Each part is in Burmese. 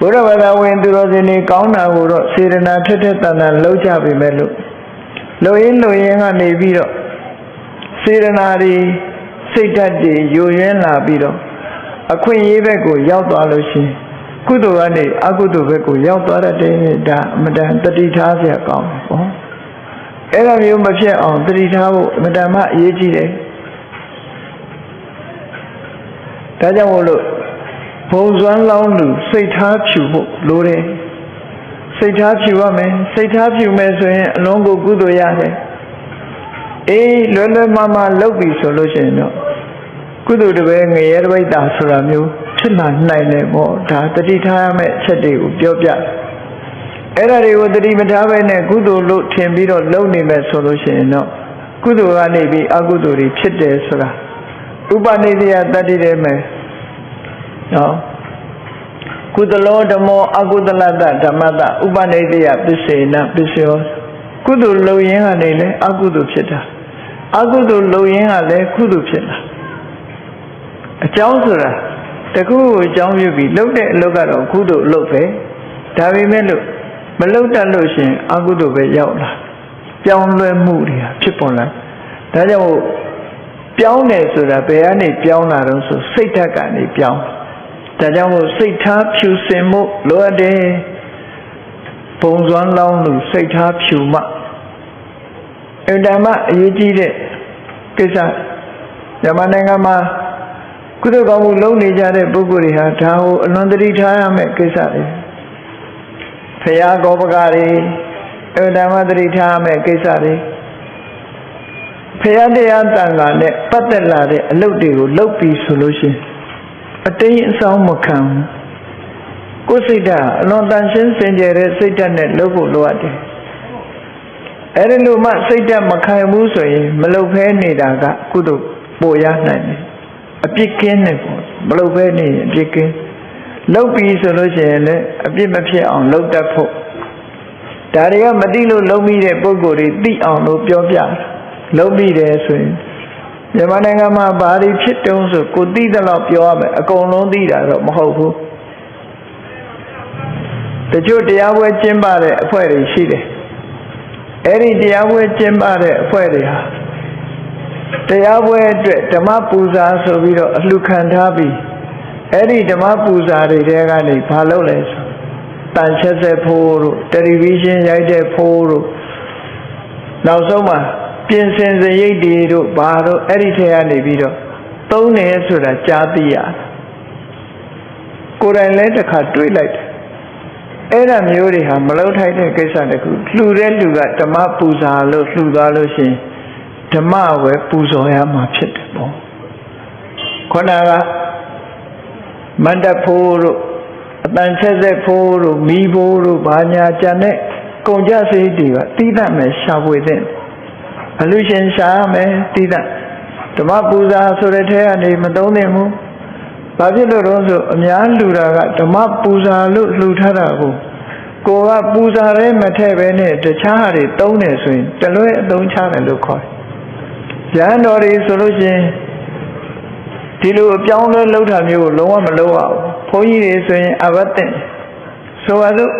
ဘုရားဘာသာဝင်သူတော်စင်တွေကောင်းတာကိုတော့စေရနာထက်ထက်တန်တန်လှုပ်ကြပြီမဲ့လို့လှုပ်ရင်းလှုပ်ရင်းကနေပြီးတော့စေရနာတွေစိတ်ဓာတ်တွေယိုယွင်းလာပြီးတော့အခွင့်အရေးဘက်ကိုရောက်သွားလို့ရှိရင်ကုသိုလ်ကနေအကုသိုလ်ဘက်ကိုရောက်သွားတတ်တယ်ဒါအမတန်တတိထားစရာကောင်းတယ်ပေါ့အဲ့လိုမျိုးမဖြစ်အောင်တတိထားဖို့အမတန်မှအရေးကြီးတယ်ဒါကြောင့်မို့လို့ ဘုံစွမ်းလောင်းလူစိတ်ထားဖြူဖို့လိုတယ်စိတ်ထားဖြူရမယ်စိတ်ထားဖြူမယ်ဆိုရင်အလုံးကိုကုသိုလ်ရတယ်အေးလွယ်လွယ်မမလုပ်ပြီဆိုလို့ရှိရင်တော့ကုသိုလ်တပည့်ငရဲတပိတ်တာဆိုတာမျိုးဖြစ်လာနိုင်တယ်ပေါ့ဒါတတိထားရမယ့်အချက်တွေကိုပြောပြအဲ့ဒါတွေကိုတတိမထားပဲနဲ့ကုသိုလ်လို့ထင်ပြီးတော့လုပ်နေမယ်ဆိုလို့ရှိရင်တော့ကုသိုလ်ကနေပြီးအကုသိုလ်တွေဖြစ်တယ်ဆိုတာဥပနိဒေယတတ္တိတဲ့မယ် နော်ကုသလောဓမ္မောအကုသလတ္တဓမ္မတဥပနိဒေယပစ္စေနပစ္စယောကုသိုလ်လုံရင်းကနေလည်းအကုသိုလ်ဖြစ်တာအကုသိုလ်လုံရင်းကလည်းကုသိုလ်ဖြစ်တာအကြောင်းဆိုတာတခုကိုအကြောင်းပြုပြီးလုပ်တဲ့အလုပ်ကတော့ကုသိုလ်အလုပ်ပဲဒါပေမဲ့လို့မလုပ်တတ်လို့ရှိရင်အကုသိုလ်ပဲရောက်လာပြောင်းလဲမှုတွေဟာဖြစ်ပေါ်လာဒါကြောင့်မို့ပြောင်းတယ်ဆိုတာဘယ်ကနေပြောင်းလာတော့ဆိုစိတ်ဓာတ်ကနေပြောင်း ဒါကြောင့်မို့စိတ်ထားဖြူစင်မှုလိုအပ်တယ်ပုံစွမ်းလောင်းလို့စိတ်ထားဖြူမှအင်တာမအရေးကြီးတဲ့ကိစ္စမြန်မာနိုင်ငံမှာကုသိုလ်ကောင်းမှုလုပ်နေကြတဲ့ပုဂ္ဂိုလ်တွေဟာဒါကိုအလွန်တတိထားရမယ့်ကိစ္စတွေဖရာကောပကတွေအင်တာမတတိထားရမယ့်ကိစ္စတွေဖရာတရားတန်ခါနဲ့ပတ်သက်လာတဲ့အလုပ်တွေကိုလုပ်ပြီးဆိုလို့ရှိရင် အတိမ်အဆောင်မခံကိုယ်စိတ်ဓာတ်အလွန်တန်ရှင်းစင်ကြယ်တဲ့စိတ်ဓာတ်နဲ့လုပ်ဖို့လိုအပ်တယ်အဲ့ဒီလိုမှစိတ်ဓာတ်မခံဘူးဆိုရင်မလုပ်ဖဲနေတာကကုသိုလ်ပိုရနိုင်တယ်အပြစ်ကင်းတယ်ပေါ့မလုပ်ဖဲနေရင်အပြစ်ကင်းလုပ်ပြီးဆိုလို့ရှိရင်လည်းအပြစ်မဖြစ်အောင်လုပ်တတ်ဖို့ဒါတွေကမသိလို့လုံးမိတဲ့ပုံကိုယ်တွေသိအောင်လို့ပြောပြလုံးမိတယ်ဆိုရင် မြန်မာနိုင်ငံမှာဘာတွေဖြစ်တုံးဆိုကိုသိတဲ့လောက်ပြောရမယ်အကုန်လုံးသိတာတော့မဟုတ်ဘူးတချို့တရားပွဲကျင်းပတဲ့အဖွဲ့တွေရှိတယ်အဲ့ဒီတရားပွဲကျင်းပတဲ့အဖွဲ့တွေဟာတရားပွဲအတွက်ဓမ္မပူဇာဆိုပြီးတော့အလှခံထားပြီးအဲ့ဒီဓမ္မပူဇာတွေတဲကနေဘာလုပ်လဲဆိုတန်ချက်ဆက်ဖို့တို့တယ်လီဗီရှင်းရိုက်တဲ့ဖို့တို့နောက်ဆုံးမှာ ပြင်ဆင်စရိတ်တွေတို့ဘာတို့အဲ့ဒီထဲကနေပြီးတော့သုံးတယ်ဆိုတာကြားသိရကိုယ်တိုင်လည်းတစ်ခါတွေးလိုက်တယ်အဲ့ဒါမျိုးတွေဟာမလောက်ထိုက်တဲ့ကိစ္စတခုလှူတဲ့လူကဓမ္မပူဇာလို့လှူသွားလို့ရှိရင်ဓမ္မဝယ်ပူဇော်ရမှာဖြစ်တယ်ပေါ့ခေါဏကမန္တဖိုးတို့အတန်ချက်ဆက်ဖိုးတို့မိဖိုးတို့ဘာညာကြံတဲ့ကုန်ကြစိတ်တွေကတိတတ်မယ်ရှာဖွေတဲ့ အလူရှင်ရှားမယ်တိတတ်ဓမ္မပူဇာဆိုတဲ့ထဲကနေမသုံးသင့်ဘူးဘာဖြစ်လို့တော့ဆိုအများလူတာကဓမ္မပူဇာလို့လှူထားတာကိုကိုကပူဇာရဲမထည့်ပဲနဲ့တခြားဟာတွေသုံးတယ်ဆိုရင်တလွဲအသုံးချတယ်လို့ခေါ်တယ်။ရဟန်းတော်တွေဆိုလို့ရှိရင်ဒီလိုအပြောင်းလဲလှုပ်တာမျိုးကိုလုံးဝမလုပ်ရဘူး။ဘုန်းကြီးတွေဆိုရင်အဘတ်တင်ဆိုပါစို့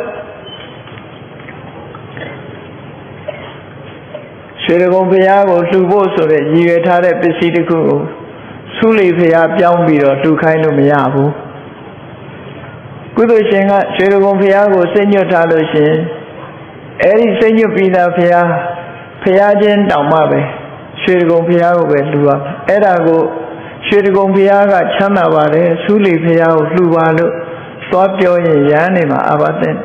ရွှေရကုံဘုရားကိုလှူဖို့ဆိုတဲ့ရည်ရွယ်ထားတဲ့ပစ္စည်းတစ်ခုကိုဆုလီဘုရားပြောင်းပြီးတော့လှူခိုင်းလို့မရဘူးကုသိုလ်ရှင်ကရွှေရကုံဘုရားကိုစိတ်ညွတ်ထားလို့ရှင်အဲ့ဒီစိတ်ညွတ်ပြီးသားဘုရားဘုရားချင်းတောင်မှပဲရွှေရကုံဘုရားကိုပဲလှူရမယ်အဲ့ဒါကိုရွှေရကုံဘုရားကချမ်းသာပါတယ်ဆုလီဘုရားကိုလှူပါလို့သွားပြောရင်ရဟန်းနေမှာအဘသင်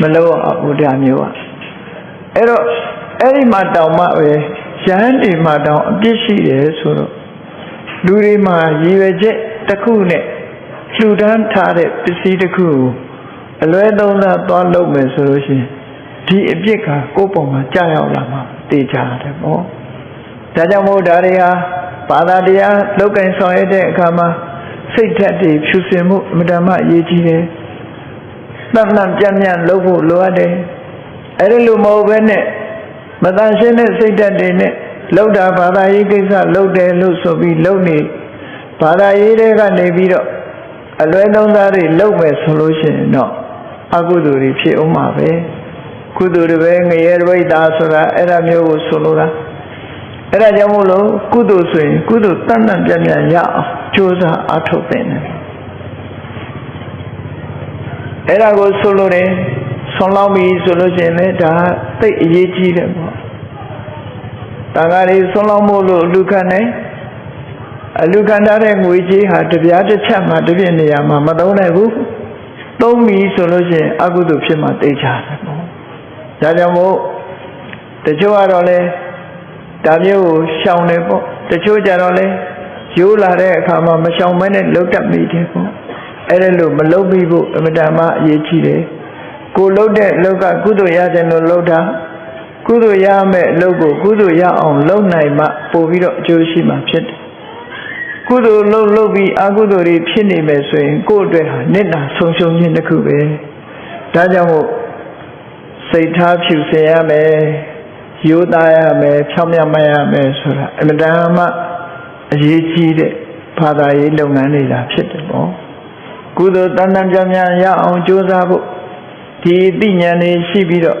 မလို့အဘုရားမျိုးอ่ะအဲ့တော့ အဲ့ဒီမှာတောင်မှပဲရဟန်းတွေမှာတောင်အပြစ်ရှိတယ်ဆိုတော့လူတွေမှာရည်ရွယ်ချက်တစ်ခုနဲ့လှူဒန်းထားတဲ့ပစ္စည်းတစ်ခုကိုအလွဲသုံးစားသွားလုပ်မယ်ဆိုလို့ရှိရင်ဒီအပြစ်ကကိုယ့်ပုံမှာကြာရောက်လာမှာတေချာတယ်ပေါ့ဒါကြောင့်မို့ဒါတွေဟာဘာသာတရားလောက်ကင်ဆောင်ရတဲ့အခါမှာစိတ်ဓာတ်တွေဖြူစင်မှုအမြဲတမ်းအရေးကြီးတယ်တန်တန်ပြန့်ပြန့်လုပ်ဖို့လိုအပ်တယ်အဲ့ဒီလိုမဟုတ်ဘဲနဲ့ မတန်ရှင်းတဲ့စိတ်ဓာတ်တွေနဲ့လောက်တာဘာသာရေးကိစ္စလုပ်တယ်လို့ဆိုပြီးလုပ်နေဘာသာရေးတွေကနေပြီးတော့အလွဲသုံးသားတွေလုပ်မယ်ဆိုလို့ရှိရင်တော့အကုသိုလ်တွေဖြစ်အောင်ပါပဲကုသိုလ်တွေပဲငရဲဝိတာဆိုတာအဲ့ဒါမျိုးကိုဆိုလိုတာအဲ့ဒါကြောင့်မို့လို့ကုသိုလ်ဆိုရင်ကုသိုလ်တန်တန်ပြတ်ပြတ်ရအောင်ကြိုးစားအားထုတ်ပင်တယ်အဲ့ဒါကိုဆိုလိုတယ်ဆွန်လောင်းပြီဆိုလို့ရှိရင်လည်းဒါသိအရေးကြီးတယ်ပေါ့ တန်ခါးလေးဆွန်လောင်းမို့လို့လူခံတယ်အလူခံထားတဲ့ငွေကြေးဟာတပြားတစ်ချက်မှတစ်ပြည့်နေရာမှာမသုံးနိုင်ဘူးသုံးပြီဆိုလို့ရှိရင်အကုသိုလ်ဖြစ်မှသိချတယ်ပေါ့ဒါကြောင့်မို့တချို့ကတော့လေဒါမျိုးကိုရှောင်တယ်ပေါ့တချို့ကြတော့လေရိုးလာတဲ့အခါမှာမရှောင်မဲနဲ့လှုပ်တတ်မိတယ်ပေါ့အဲ့ဒါလို့မလှုပ်ပြီးဖို့အမတန်မှအရေးကြီးတယ်ကိုလှုပ်တဲ့လှုပ်ကကုသိုလ်ရတယ်လို့လှုပ်တာ ကုသိုလ်ရမယ်လှုပ်ကိုကုသိုလ်ရအောင်လှုပ်နိုင်မှပို့ပြီးတော့အကျိုးရှိမှဖြစ်တယ်ကုသိုလ်လှုပ်လှုပ်ပြီးအကုသိုလ်တွေဖြစ်နေမယ်ဆိုရင်ကိုယ့်အတွက်ဟာနိတ္တာဆုံးရှုံးခြင်းတစ်ခုပဲဒါကြောင့်မို့စိတ်ထားဖြူစင်ရမယ်ရိုးသားရမယ်ဖြောင်းမြတ်မရမယ်ဆိုတာအမတန်မှအရေးကြီးတဲ့ဘာသာရေးလုပ်ငန်းတွေလာဖြစ်တယ်ပေါ့ကုသိုလ်တန်တန်ကြမ်းကြမ်းရအောင်ကြိုးစားဖို့ဒီအသိဉာဏ်တွေရှိပြီးတော့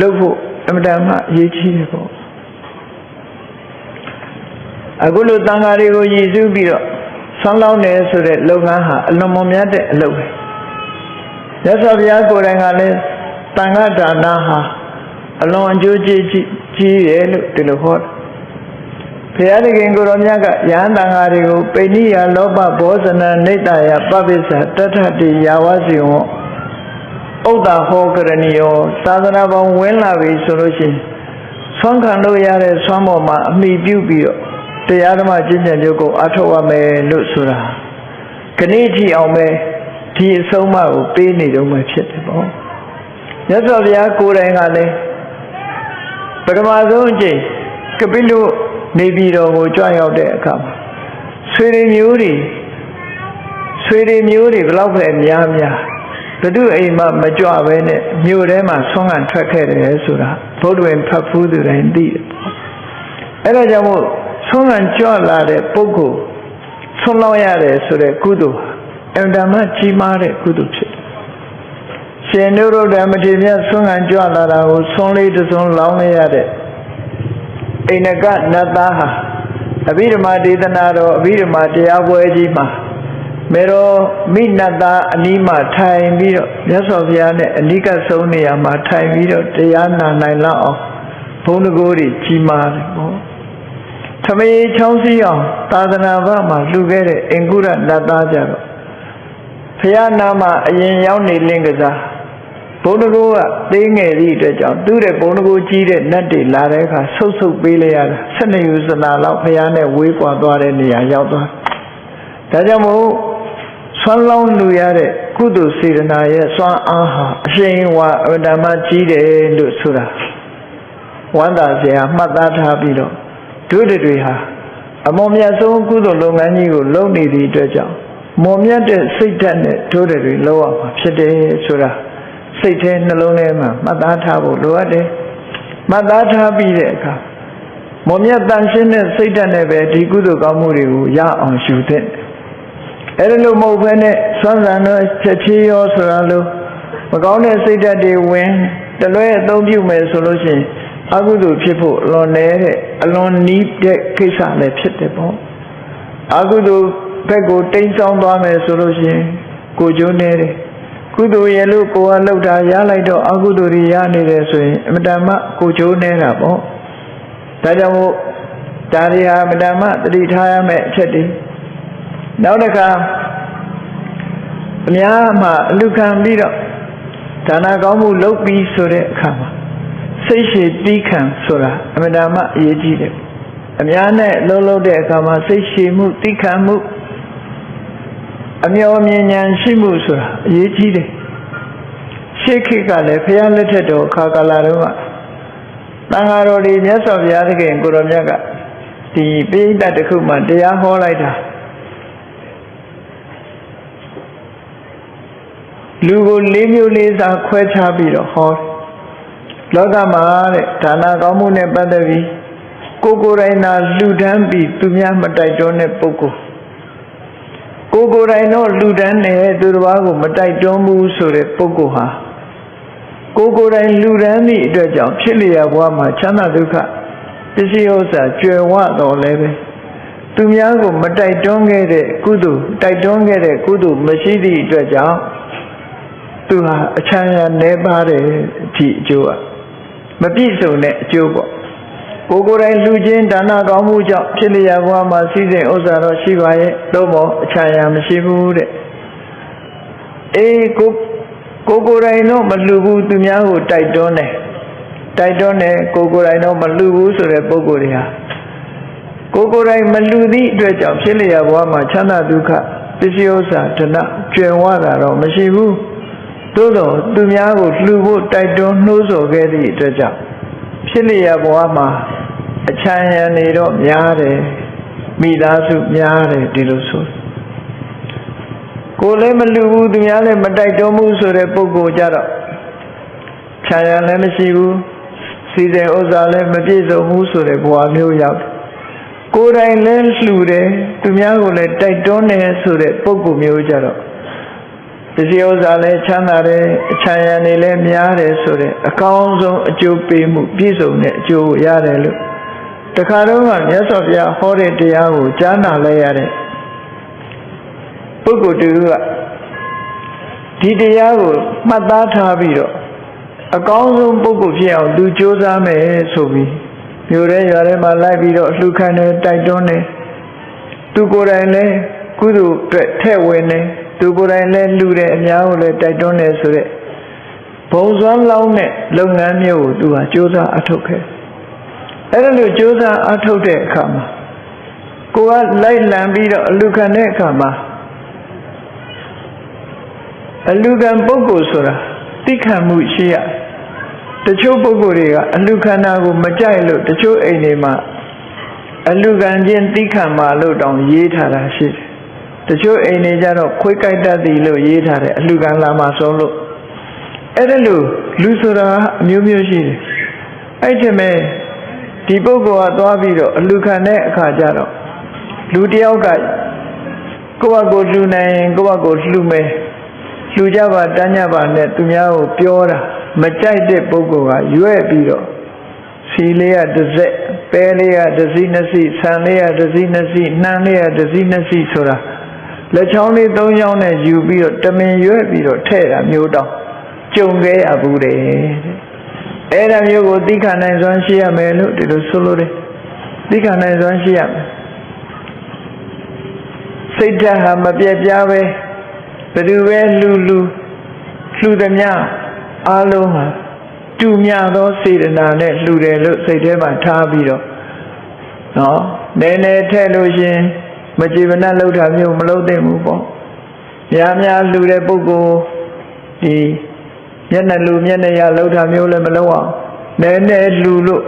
လုပ်ဖို့ အမတန်မှအရေးကြီးတယ်ပေါ့အခုလိုတန်ဃာတွေကိုရည်စူးပြီးတော့ဆောင်းလောင်းတယ်ဆိုတဲ့လုပ်ငန်းဟာအလွန်မမြတ်တဲ့အလုပ်ပဲရသော်ဘုရားကိုယ်တိုင်ကလည်းတန်ဃာဒါနဟာအလွန်အကျိုးကြီးကြီးတယ်လို့ဒီလိုဟောတယ်ဘုရားသခင်ကိုရောမြတ်ကယဟန်တန်ဃာတွေကိုပိဏိယလောဘဘောဇနနေတယပပိစ္ဆတထတိယာဝစီဝ ဥဒ္ဒါဟောကရဏီယောသာသနာပေါင်းဝင်လာပြီဆိုလို့ရှိရင်ဆွမ်းခံလို့ရတဲ့ဆွမ်းပေါ်မှာအမိပြုပြီးတော့တရားဓမ္မကျင့်ကြံကြုတ်ကိုအထောက်ရမယ်လို့ဆိုတာခဏိထီအောင်ပဲဒီအဆုံးအမကိုပေးနေတော့မှဖြစ်တယ်ပေါ့မြတ်စွာဘုရားကိုယ်တိုင်ကလည်းပထမဆုံးအကျင့်ကပိလုနေပြည်တော်ကိုကြွရောက်တဲ့အခါမှာဆွေတွေမျိုးတွေဆွေတွေမျိုးတွေဘလောက်ပဲများများ ဘု து အိမ်မှာမကြွပဲနဲ့မြို့ထဲမှာဆွမ်းခံထွက်ခဲ့တယ်ဆိုတာဘုဒ္ဓဝင်ဖတ်ဖူးသူတိုင်းသိတယ်ပေါ့အဲ့ဒါကြောင့်မို့ဆုံးခံကြွလာတဲ့ပုဂ္ဂိုလ်ဆုံးလောင်းရတယ်ဆိုတဲ့ကုသိုလ်အင်တာမကြီးမားတဲ့ကုသိုလ်ဖြစ်တယ်။ရှင်နုရုဒ္ဓမထေမြတ်ဆုံးခံကြွလာတာကိုဆုံးလေးတစ်စုံလောင်းလိုက်ရတဲ့အိန္ဒကနတ်သားဟာအဘိဓမ္မာဒေသနာတော်အဘိဓမ္မာတရားပွဲကြီးမှာ မေတော်မိနတ်သားအနီးမှာထိုင်ပြီးတော့မြတ်စွာဘုရားနဲ့အနိကဆုံးနေရာမှာထိုင်ပြီးတော့တရားနာနိုင်လောက်အောင်ဘုန်းတကိုးတွေကြီးမားတယ်ပေါ့။သမယေချောင်းစည်းအောင်သာသနာ့ဘာမှာလှူခဲ့တဲ့အင်္ဂုရနတ်သားကြတော့ဘုရားနာမှာအရင်ရောက်နေလင်းကစားဘုန်းတကိုးကသေးငယ်သည့်အတွက်ကြောင့်သူ့တဲ့ဘုန်းတကိုးကြီးတဲ့နတ်တွေလာတဲ့အခါဆုတ်ဆုတ်ပေးလိုက်ရတာ၁၂ယူစနာလောက်ဘုရားနဲ့ဝေးကွာသွားတဲ့နေရာရောက်သွားဒါကြောင့်မို့ ဆွမ်းလောင်းလူရတဲ့ကုသိုလ်စေတနာရဲ့စွမ်းအားဟာအရှင်ဝါအတ္တမကြီးတယ်လို့ဆိုတာဝန္တာစရာမှတ်သားထားပြီးတော့ဒုဒတွေဟာအမောမြတ်ဆုံးကုသိုလ်လုပ်ငန်းကြီးကိုလုပ်နေသည့်အတွက်ကြောင့်မော်မြတ်တဲ့စိတ်ဓာတ်နဲ့ဒုတွေလောက်ရမှာဖြစ်တယ်ဆိုတာစိတ်ထဲနှလုံးထဲမှာမှတ်သားထားဖို့လိုအပ်တယ်မှတ်သားထားပြီးတဲ့အခါမော်မြတ်တန်ရှင်းတဲ့စိတ်ဓာတ်နဲ့ပဲဒီကုသိုလ်ကောင်းမှုတွေကိုရအောင်ရှုသင့်တယ် အဲ့ဒါလို့မဟုတ်ဘဲနဲ့ဆွမ်းဆန်တော့ချက်ချေးရောဆိုတာလို့မကောင်းတဲ့စိတ်ဓာတ်တွေဝင်တလွဲအသုံးပြုမယ်ဆိုလို့ရှိရင်အကုသိုလ်ဖြစ်ဖို့အလွန်နည်းတဲ့အလွန်နီးတဲ့ကိစ္စလည်းဖြစ်တယ်ပေါ့အကုသိုလ်ဘက်ကိုတိမ်ဆောင်သွားမယ်ဆိုလို့ရှိရင်ကိုကျိုးနေတယ်ကုသိုလ်ရဲ့လို့ကိုကလှုပ်တာရလိုက်တော့အကုသိုလ်တွေရနေတယ်ဆိုရင်အမတန်မှကိုကျိုးနေတာပေါ့ဒါကြောင့်မို့ဒါတွေဟာအမတန်မှတတိထားရမယ့်အချက်တွေ နောက်တစ်ခါအများမှအလူခံပြီးတော့ဒါနကောင်းမှုလုပ်ပြီးဆိုတဲ့အခါမှာစိတ်ရှိတီးခံဆိုတာအမတန်မှအရေးကြီးတယ်အများနဲ့လုံးလုံးတဲ့အခါမှာစိတ်ရှိမှုတီးခံမှုအမျော်မြင်ဉာဏ်ရှိမှုဆိုတာအရေးကြီးတယ်ရှေးခေတ်ကလည်းဘုရားလက်ထက်တော်ခါကာလတုန်းကတန်ဃာတော်တွေမြတ်စွာဘုရားသခင်ကိုရောမြတ်ကဒီပိဋကတ်တစ်ခုမှတရားဟောလိုက်တာ လူကိုလေးမျိုးလေးစားခွဲခြားပြီးတော့ဟောလောကမှာတဲ့ဒါနကောင်းမှုနဲ့ပတ်သက်ပြီးကိုကိုယ်တိုင်သာလှူဒန်းပြီးသူများမတိုက်တွန်းတဲ့ပုဂ္ဂိုလ်ကိုယ်ကိုယ်တိုင်တော့လူတန်းနဲ့သူတစ်ပါးကိုမတိုက်တွန်းဘူးဆိုတဲ့ပုဂ္ဂိုလ်ဟာကိုယ်ကိုယ်တိုင်လူတန်းသည့်အတွက်ကြောင့်ဖြစ်လျက်ဘဝမှာချမ်းသာဒုက္ခပစ္စည်းဥစ္စာကျွယ်ဝတော်လည်းပဲသူများကိုမတိုက်တွန်းခဲ့တဲ့ကုသိုလ်တိုက်တွန်းခဲ့တဲ့ကုသိုလ်မရှိသည့်အတွက်ကြောင့် သူဟာအချမ်းရနေပါတယ်ဒီအကျိုးကမပြည့်စုံတဲ့အကျိုးပေါ့ကိုယ်ကိုယ်တိုင်လူချင်းဒါနကောင်းမှုကြောင့်ဖြစ်လျက်ဘဝမှာစီစဉ်ဥစ္စာတော့ရှိပါရဲ့သို့မဟုတ်အချမ်းရမရှိဘူးတဲ့အေးကိုကိုယ်ကိုယ်တိုင်တော့မလှူဘူးသူများကိုတိုက်တွန်းတယ်တိုက်တွန်းတယ်ကိုယ်ကိုယ်တိုင်တော့မလှူဘူးဆိုတဲ့ပုံကိုယ်တွေဟာကိုယ်ကိုယ်တိုင်မလှူသည့်အတွက်ကြောင့်ဖြစ်လျက်ဘဝမှာချမ်းသာဒုက္ခပစ္စည်းဥစ္စာဒနာကျွယ်ဝတာတော့မရှိဘူး သို့တော့သူများကိုလှူဖို့တိုက်တွန်းနှိုးဆော်ခဲ့သည့်အတွက်ကြောင့်ဖြစ်လျက်ဘဝမှာအချမ်းရံနေတော့များတယ်မိသားစုများတယ်ဒီလိုဆိုကိုယ်လည်းမလူဘူးသူများလည်းမတိုက်တွန်းဘူးဆိုတဲ့ပုံကိုကြတော့ခြံရံလည်းမရှိဘူးစီစဉ်ဥစ္စာလည်းမပြည့်စုံဘူးဆိုတဲ့ဘဝမျိုးရောက်တယ်ကိုယ်တိုင်လည်းလှူတယ်သူများကိုလည်းတိုက်တွန်းတယ်ဆိုတဲ့ပုံကိုမျိုးကြတော့ ပစ္စည်းဥစ္စာလည်းချမ်းသာတယ်အချမ်းရံနေလည်းများတယ်ဆိုတဲ့အကောင်းဆုံးအကျိုးပေးမှုပြည့်စုံတဲ့အကျိုးကိုရတယ်လို့တခါတော့ကမြတ်စွာဘုရားဟောတဲ့တရားကိုကြားနာလိုက်ရတဲ့ပုဂ္ဂိုလ်တူကဒီတရားကိုမှတ်သားထားပြီးတော့အကောင်းဆုံးပုဂ္ဂိုလ်ဖြစ်အောင်သူကြိုးစားမယ်ဆိုပြီးမြို့ရဲရွာထဲမှာလိုက်ပြီးတော့လှူခံတယ်တိုက်တွန်းတယ်သူကိုယ်တိုင်လည်းကုသိုလ်အတွက်ထဲ့ဝင်တယ် သူကိုယ်တိုင်လည်းလှူတယ်အများကိုလည်းတိုက်တွန်းတယ်ဆိုတဲ့ဘုံစွမ်းလောင်းတဲ့လုပ်ငန်းမျိုးကိုသူဟာကြိုးစားအထောက်ခဲ့အဲ့ဒါလို့ကြိုးစားအထောက်တဲ့အခါမှာကိုကလိုက်လံပြီးတော့အလူခံတဲ့အခါမှာအလူခံပုဂ္ဂိုလ်ဆိုတာသိခံမှုရှိရတချို့ပုဂ္ဂိုလ်တွေကအလူခန္ဓာကိုမကြိုက်လို့တချို့အိမ်တွေမှာအလူခံခြင်းသိခံမှလို့တောင်ရေးထားတာရှိတယ် တချို့အိမ်တွေကြတော့ခွေးကြိုက်တတ်သည်လို့ရေးထားတယ်အလူခံလာမှဆုံးလို့အဲ့ဒါလို့လူဆိုတာအမျိုးမျိုးရှိတယ်အဲ့ဒီမဲ့ဒီပုဂ္ဂိုလ်ကသွားပြီးတော့အလူခံတဲ့အခါကျတော့လူတယောက်ကကိုယ့်ဘကိုလှူနိုင်ရင်ကိုယ့်ဘကိုလှူမယ်လှူကြပါတန်းကြပါနဲ့သူများကိုပြောတာမကြိုက်တဲ့ပုဂ္ဂိုလ်ကရွဲ့ပြီးတော့စီလေးကတစ်စက်ပဲလေးကတစ်စီးနှစ်စီးဆန်လေးကတစ်စီးနှစ်စီးနှမ်းလေးကတစ်စီးနှစ်စီးဆိုတာ လက်ချောင်းလေးသုံးချောင်းနဲ့ယူပြီးတော့တမင်ရွဲ့ပြီးတော့ထဲ့တာမျိုးတောင်ကြုံခဲ့ရဘူးတဲ့အဲ့ဒါမျိုးကိုသိခနိုင်စွမ်းရှိရမယ်လို့ဒီလိုဆိုလိုတယ်သိခနိုင်စွမ်းရှိရမယ်စိတ်ဓာတ်ဟာမပြတ်ပြားပဲဘယ်သူပဲလူလူလှူသည်များအားလုံးဟာတူမြသောစေတနာနဲ့လှူတယ်လို့စိတ်ထဲမှာထားပြီးတော့နော်နည်းနည်းထည့်လို့ရှင် မကြည်မနှက်လောက်တာမျိုးမလုပ်သင့်ဘူးပေါ့များများလှူတဲ့ပုဂ္ဂိုလ်ဒီမျက်နှာလူမျက်နှာရလောက်တာမျိုးလည်းမလုပ်အောင်နည်းနည်းလှူလို့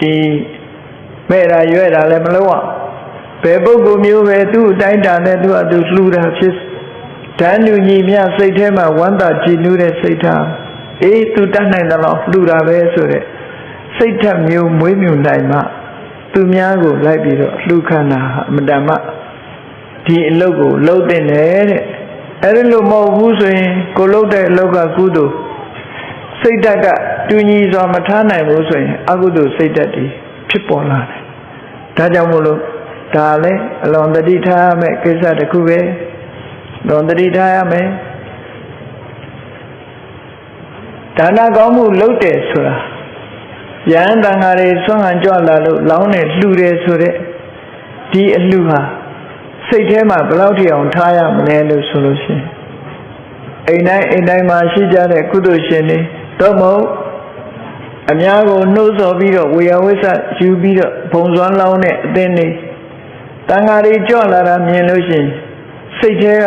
ဒီမဲ့တာရွဲ့တာလည်းမလုပ်အောင်ဘယ်ပုဂ္ဂိုလ်မျိုးပဲသူ့အတိုင်းတာနဲ့သူ့အတူလှူတာဖြစ်ဓာန်ညူညီမြစိတ်ထဲမှာဝမ်းသာကြည်နူးတဲ့စိတ်ထားအေးသူတတ်နိုင်တယ်လို့လှူတာပဲဆိုတဲ့စိတ်ထက်မျိုးမွေးမြူနိုင်မှ သူများကိုလိုက်ပြီးတော့လှူခန္ဓာအမတမဒီအလုပ်ကိုလှုပ်တင်တယ်တဲ့အဲ့ဒီလိုမဟုတ်ဘူးဆိုရင်ကိုလှုပ်တဲ့အလုပ်ကကုသိုလ်စိတ်ဓာတ်ကတူညီစွာမထားနိုင်ဘူးဆိုရင်အကုသိုလ်စိတ်ဓာတ်တွေဖြစ်ပေါ်လာတယ်ဒါကြောင့်မို့လို့ဒါလည်းအလွန်တတိထားရမယ့်ကိစ္စတစ်ခုပဲလွန်တတိထားရမယ်ဒါနကောင်းမှုလုပ်တယ်ဆိုတာ ယဟန်တန်ဃာတွေဆွမ်းခံကြွလာလို့လောင်းနေလှူတယ်ဆိုတဲ့ဒီအလှူဟာစိတ်ထဲမှာဘယ်လောက်ထိအောင်ထားရမလဲလို့ဆိုလို့ရှိရင်အိမ်တိုင်းအိမ်တိုင်းမှာရှိကြတဲ့ကုသိုလ်ရှင်တွေတော့မဟုတ်အများကိုနှိုးဆော်ပြီးတော့ဝေယဝိဆယူပြီးတော့ဘုံစွမ်းလောင်းတဲ့အသင်းတွေတန်ဃာတွေကြွလာတာမြင်လို့ရှိရင်စိတ်ထဲက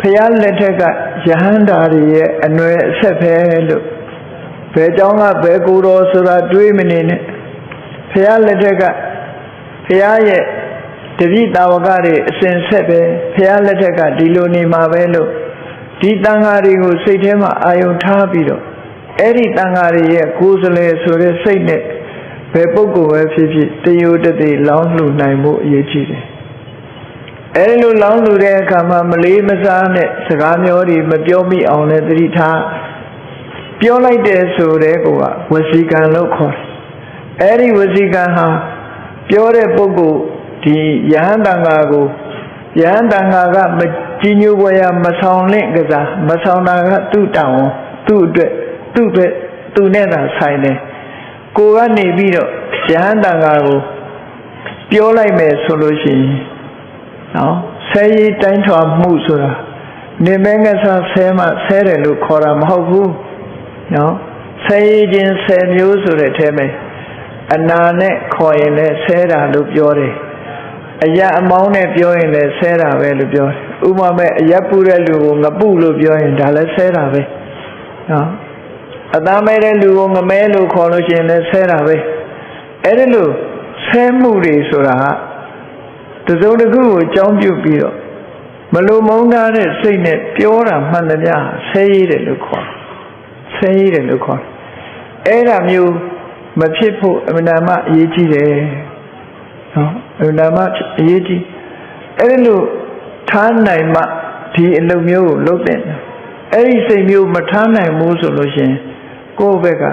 ဖရာလက်ထက်ကယဟန္တာတွေရဲ့အနွယ်အဆက်ပဲလို့ ဘယ်ကြောင့်ကဘယ်ကိုတော်ဆိုတာတွေးမနေနဲ့ဖះလက်ထက်ကဖះရဲ့တပည့်တာဝကတွေအစဉ်ဆက်ပဲဖះလက်ထက်ကဒီလိုနေမှာပဲလို့ဒီတန်ဃာတွေကိုစိတ်ထဲမှာအာယုံထားပြီးတော့အဲ့ဒီတန်ဃာတွေရဲ့ကိုယ်စလဲဆိုတဲ့စိတ်နဲ့ဘယ်ပုဂ္ဂိုလ်ပဲဖြစ်ဖြစ်တယိုတသိလောင်းလှူနိုင်မှုအရေးကြီးတယ်အဲဒီလိုလောင်းလူတဲ့အခါမှာမလေးမစားနဲ့စကားမျိုးတွေမပြောမိအောင်လည်းသတိထား ပြောလိုက်တယ်ဆိုတဲ့ကောဝစီကံလို့ခေါ်တယ်အဲဒီဝစီကံဟာပြောတဲ့ပုဂ္ဂိုလ်ဒီယဟန်တန်ဃာကိုယဟန်တန်ဃာကမကြီးညိုပွဲရမဆောင်လင့်ကစားမဆောင်တာကသူ့တောင်းသူ့အတွက်သူ့အတွက်သူနဲ့သာဆိုင်တယ်ကိုကနေပြီးတော့ယဟန်တန်ဃာကိုပြောလိုက်မယ်ဆိုလို့ရှိရင်နော်ဆဲရီတိုင်းထွာမှုဆိုတာနေမဲငဆဆဲမှဆဲတယ်လို့ခေါ်တာမဟုတ်ဘူး နော်ဆဲရီချင်းဆဲမျိုးဆိုတဲ့အထဲမှာအနာနဲ့ခေါ်ရင်လည်းဆဲတာလို့ပြောတယ်အရာအမောင်းနဲ့ပြောရင်လည်းဆဲတာပဲလို့ပြောတယ်ဥပမာမဲ့အရက်ပူတဲ့လူကိုငပုလို့ပြောရင်ဒါလည်းဆဲတာပဲနော်အသားမဲတဲ့လူကိုငမဲလို့ခေါ်လို့ရှိရင်လည်းဆဲတာပဲအဲ့ဒီလိုဆဲမှုတွေဆိုတာဟာတစုံတစ်ခုကိုအကြောင်းပြုပြီးတော့မလိုမုန်းထားတဲ့စိတ်နဲ့ပြောတာမှန်သမျှဆဲရည်တယ်လို့ခေါ် ဆဲရည်တယ်လို့ခေါ်အဲ့ဒါမျိုးမဖြစ်ဖို့အမှန်တမ်းအရေးကြီးတယ်နော်အမှန်တမ်းအရေးကြီးအဲ့ဒီလိုထားနိုင်မှဒီအလုပ်မျိုးကိုလုပ်တဲ့အဲ့ဒီစိတ်မျိုးမထားနိုင်ဘူးဆိုလို့ရှိရင်ကိုယ့်ဘက်က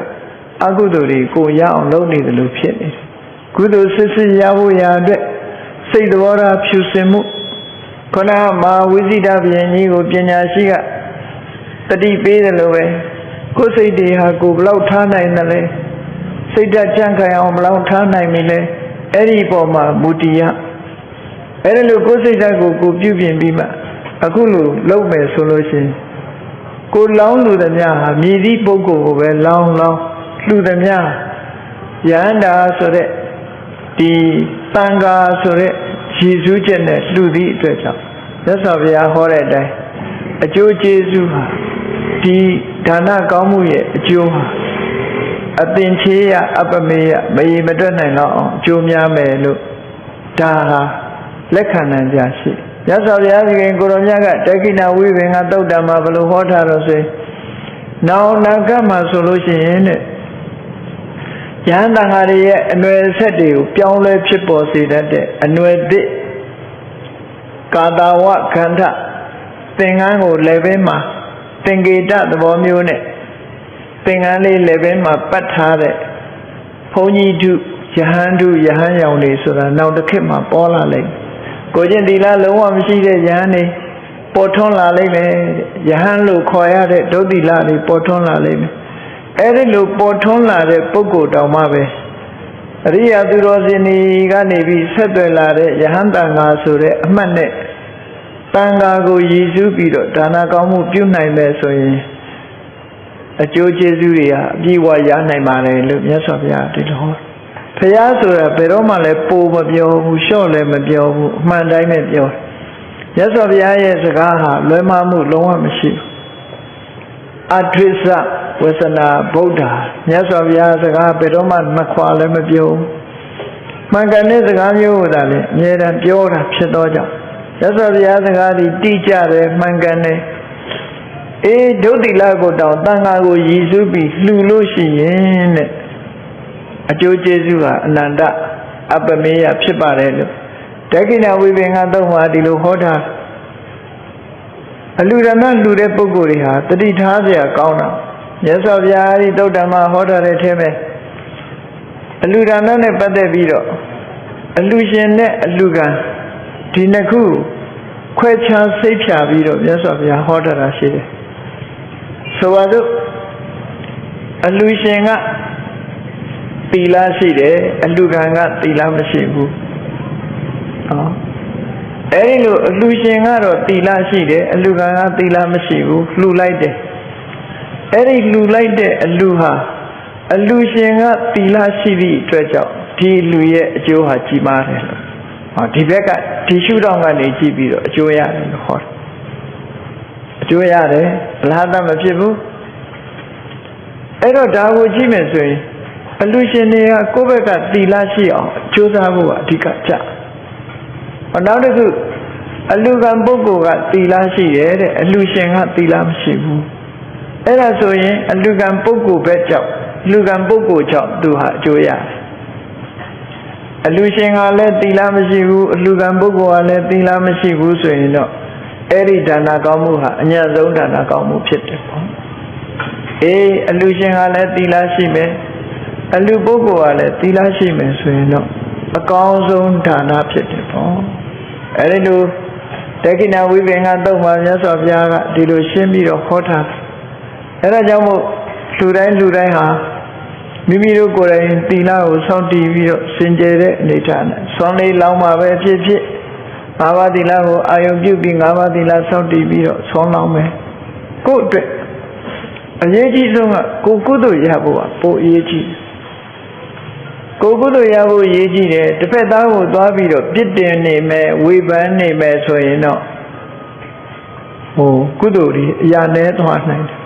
အကုသိုလ်တွေကိုရအောင်လုပ်နေတယ်လို့ဖြစ်နေတယ်ကုသိုလ်စစ်စစ်ရဖို့ရာအတွက်စိတ်တော်ရာဖြူစင်မှုခဏမာဝိဇိတဘုရင်ကြီးကိုပညာရှိကတတိပေးတယ်လို့ပဲ ကိုယ်စိတ်တွေဟာကိုဘလောက်ထားနိုင်တယ်လဲစိတ်ဓာတ်ကြံ့ခိုင်အောင်ဘလောက်ထားနိုင်ပြီလဲအဲ့ဒီပေါ်မှာမူတည်ရအဲ့ဒါလို့ကိုယ်စိတ်ဓာတ်ကိုကိုပြုပြင်ပြီးမှအခုလိုလုပ်မယ်ဆိုလို့ရှိရင်ကိုလောင်းလူသမျှဟာမြည်သည့်ပုဂ္ဂိုလ်ကိုပဲလောင်းလောင်းလူသမျှယန္တာဆိုတဲ့ဒီတန်ခါဆိုတဲ့ရည်စူးချက်နဲ့လှူသည့်အတွက်ကြောင့်မြတ်စွာဘုရားဟောတဲ့အတိုင်းအကျိုးကျေးဇူးဟာဒီ ဒါနကောင်းမှုရဲ့အကျိုးဟာအသင်ချေရအပမေယမရေမတွက်နိုင်တော့အောင်အကျိုးများမယ်လို့ဒါဟာလက်ခံနိုင်ကြရှိမြတ်စွာဘုရားရှင်ကိုရောမြတ်ကတက္ကိဏဝိပင်ကသုတ်တံမှာဘယ်လိုဟောထားတော့ဆိုရင်နောင်နာကမှာဆိုလို့ရှိရင်တဲ့ယဟန်တန်ဃာတွေရဲ့အနွယ်ဆက်တွေကိုပြောင်းလဲဖြစ်ပေါ်စေတတ်တဲ့အနွယ်သစ်ကာတာဝခန္ဓာသင်္ကန်းကိုလည်းပဲမှာ သင်္ကေတသဘောမျိုးနဲ့သင်္ကန်းလေးလည်းပဲမှာပတ်ထားတဲ့ဘုန်းကြီးတုယဟန်တုယဟန်ရောင်တွေဆိုတာနောက်တစ်ခေတ်မှာပေါ်လာလိမ့်ကိုကျင့်သီလလုံးဝမရှိတဲ့ယဟန်တွေပေါ်ထွန်းလာလိမ့်မယ်ယဟန်လို့ခေါ်ရတဲ့ဒုတိလတွေပေါ်ထွန်းလာလိမ့်မယ်အဲ့ဒီလိုပေါ်ထွန်းလာတဲ့ပုဂ္ဂိုလ်တောင်မှပဲအရိယာသူတော်စင်တွေကနေပြီးဆက်သွယ်လာတဲ့ယဟန်တန်ဃာဆိုတဲ့အမှတ်နဲ့ တန်ဃာကိုရည်စူးပြီးတော့ဒါနကောင်းမှုပြုနိုင်မယ်ဆိုရင်အကျိုးကျေးဇူးတွေဟာအပြည့်အဝရနိုင်ပါတယ်လို့မြတ်စွာဘုရားဒီလိုဟောဘုရားဆိုတာဘယ်တော့မှလည်းပိုမပြောဘူးလျှော့လည်းမပြောဘူးအမှန်တိုင်းပဲပြောမြတ်စွာဘုရားရဲ့စကားဟာလွဲမှားမှုလုံးဝမရှိဘူးအထွိစ္စဝေစနာဗုဒ္ဓမြတ်စွာဘုရားစကားဘယ်တော့မှနှစ်ခွာလည်းမပြောမှန်ကန်တဲ့စကားမျိုးကိုသာလေအမြဲတမ်းပြောတာဖြစ်သောကြောင့် မြတ်စွာဘုရားစကားဒီတိကျတယ်မှန်ကန်တယ်အေးဒုတိလကိုတောင်တန်ခါကိုရည်စူးပြီးလှူလို့ရှိရင်တဲ့အကျိုးကျေးဇူးဟာအနန္တအပမေယဖြစ်ပါတယ်လို့တက္ကိဏဝိပင်္ဂသုံးပါဒီလိုဟောတာအလူရဏလူတဲ့ပုဂ္ဂိုလ်တွေဟာတတိထားเสียကောင်းတာမြတ်စွာဘုရားဒီသုတ်တမဟောထားတဲ့ထဲမှာအလူရဏနဲ့ပတ်သက်ပြီးတော့အလူရှင်နဲ့အလူကံ ဒီနှစ်ခုခွဲခြားစိတ်ဖြာပြီးတော့မြတ်စွာဘုရားဟောထားတာရှိတယ်ဆိုပါစို့အလူရှင်ကသီလရှိတယ်အလူကံကသီလမရှိဘူးဟောအဲဒီလိုအလူရှင်ကတော့သီလရှိတယ်အလူကံကသီလမရှိဘူးလှူလိုက်တယ်အဲ့ဒီလှူလိုက်တဲ့အလူဟာအလူရှင်ကသီလရှိသည့်အတွက်ကြောင့်ဒီလူရဲ့အကျိုးဟာကြီးမားတယ်လို့ ဟောဒီဘက်ကဒီရှုထောင့်ကနေကြည့်ပြီးတော့အကျိုးရတယ်လို့ဟောတယ်အကျိုးရတယ်အလားတမဖြစ်ဘူးအဲ့တော့ဒါကိုကြည့်မယ်ဆိုရင်အလူရှင်တွေကကိုယ့်ဘက်ကသီလရှိအောင်ကြိုးစားဖို့ကအဓိကကြဟောနောက်တစ်ခုအလူကံပုဂ္ဂိုလ်ကသီလရှိတယ်တဲ့အလူရှင်ကသီလမရှိဘူးအဲ့ဒါဆိုရင်အလူကံပုဂ္ဂိုလ်ပဲကြောင့်လူကံပုဂ္ဂိုလ်ကြောင့်သူဟာအကျိုးရတယ် အလူရှင်ကလည်းသီလမရှိဘူးအလူကံပုဂ္ဂိုလ်ကလည်းသီလမရှိဘူးဆိုရင်တော့အဲ့ဒီဒါနကောင်းမှုဟာအညံ့ဆုံးဒါနကောင်းမှုဖြစ်တယ်ပေါ့အေးအလူရှင်ကလည်းသီလရှိမယ်အလူပုဂ္ဂိုလ်ကလည်းသီလရှိမယ်ဆိုရင်တော့အကောင်းဆုံးဒါနဖြစ်တယ်ပေါ့အဲ့ဒီလိုတက္ကိဏဝိပင်ကတော့မှမြတ်စွာဘုရားကဒီလိုရှင်းပြီးတော့ဟောထားတယ်အဲ့ဒါကြောင့်မို့လူတိုင်းလူတိုင်းဟာ မိမိတို့ကိုယ်တိုင်သီလကိုစောင့်တည်ပြီးတော့စင်ကြယ်တဲ့အနေထားနဲ့သွန်လေးလောင်းမှာပဲဖြစ်ဖြစ်ငါးပါးသီလကိုအာယုံပြုပြီးငါးပါးသီလစောင့်တည်ပြီးတော့သွန်လောင်းမယ်ကိုယ့်အတွက်အရေးကြီးဆုံးကကိုယ်ကုသိုလ်ရဖို့ကပိုအရေးကြီးကိုယ်ကုသိုလ်ရဖို့အရေးကြီးတယ်တစ်ဖက်သားကိုသွားပြီးတော့ပြစ်တင်နေမယ်ဝေဖန်နေမယ်ဆိုရင်တော့ဟိုကုသိုလ်ကြီးအရာနဲ့သွားနိုင်တယ်